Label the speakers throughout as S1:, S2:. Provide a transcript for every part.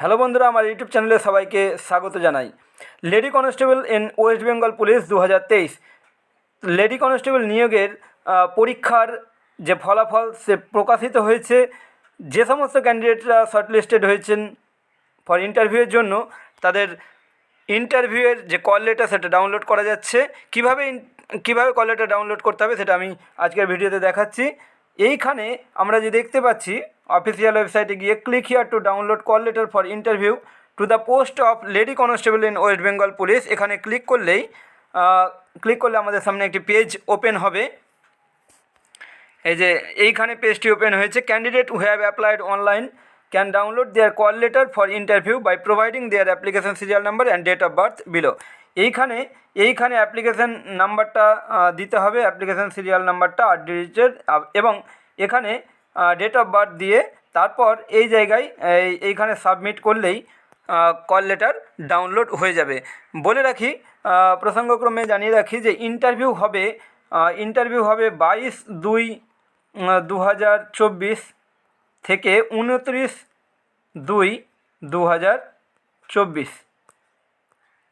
S1: Hello বন্ধুরা, আমার YouTube চ্যানেলে সবাইকে স্বাগত জানাই। Lady constable in West Bengal police দু হাজার তেইশ। লেডি কনস্টেবল নিয়োগের পরীক্ষার যে ফলাফল সে প্রকাশিত হয়েছে, যে সমস্ত ক্যান্ডিডেটরা শর্টলিস্টেড হয়েছেন ফর ইন্টারভিউয়ের জন্য, তাদের ইন্টারভিউয়ের যে কল লেটার সেটা ডাউনলোড করা যাচ্ছে। কীভাবে কীভাবে কল লেটার ডাউনলোড করতে হবে সেটা আমি আজকের ভিডিওতে দেখাচ্ছি। এইখানে আমরা যে দেখতে পাচ্ছি অফিসিয়াল ওয়েবসাইটে গিয়ে click here to download call letter for interview to the post of lady constable in West Bengal police এখানে ক্লিক করলেই ক্লিক করলে আমাদের সামনে একটি পেজ ওপেন হবে। এই যে এইখানে পেজটি ওপেন হয়েছে। Candidate who have applied online can download their call letter for interview by providing their application serial number and date of birth below এইখানে এইখানে অ্যাপ্লিকেশন নাম্বারটা দিতে হবে অ্যাপ্লিকেশান সিরিয়াল নাম্বারটা আট ডিজিটের এবং এখানে ডেট অফ বার্থ দিয়ে তারপর এই জায়গায় এইখানে সাবমিট করলেই কল লেটার ডাউনলোড হয়ে যাবে। বলে রাখি প্রসঙ্গক্রমে জানিয়ে রাখি যে ইন্টারভিউ হবে ইন্টারভিউ হবে বাইশ দুই দু থেকে উনত্রিশ দুই দু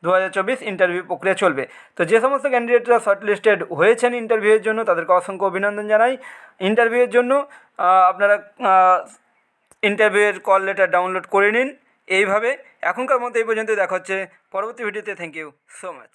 S1: দু হাজার চব্বিশ ইন্টারভিউ প্রক্রিয়া চলবে। তো যে সমস্ত ক্যান্ডিডেটরা শর্টলিস্টেড হয়েছেন ইন্টারভিউয়ের জন্য, তাদেরকে অসংখ্য অভিনন্দন জানাই। ইন্টারভিউয়ের জন্য আপনারা ইন্টারভিউয়ের কল লেটার ডাউনলোড করে নিন। এইভাবে এখনকার মতো এই পর্যন্ত দেখা হচ্ছে। পরবর্তী ভিডিওতে থ্যাংক ইউ সো মাচ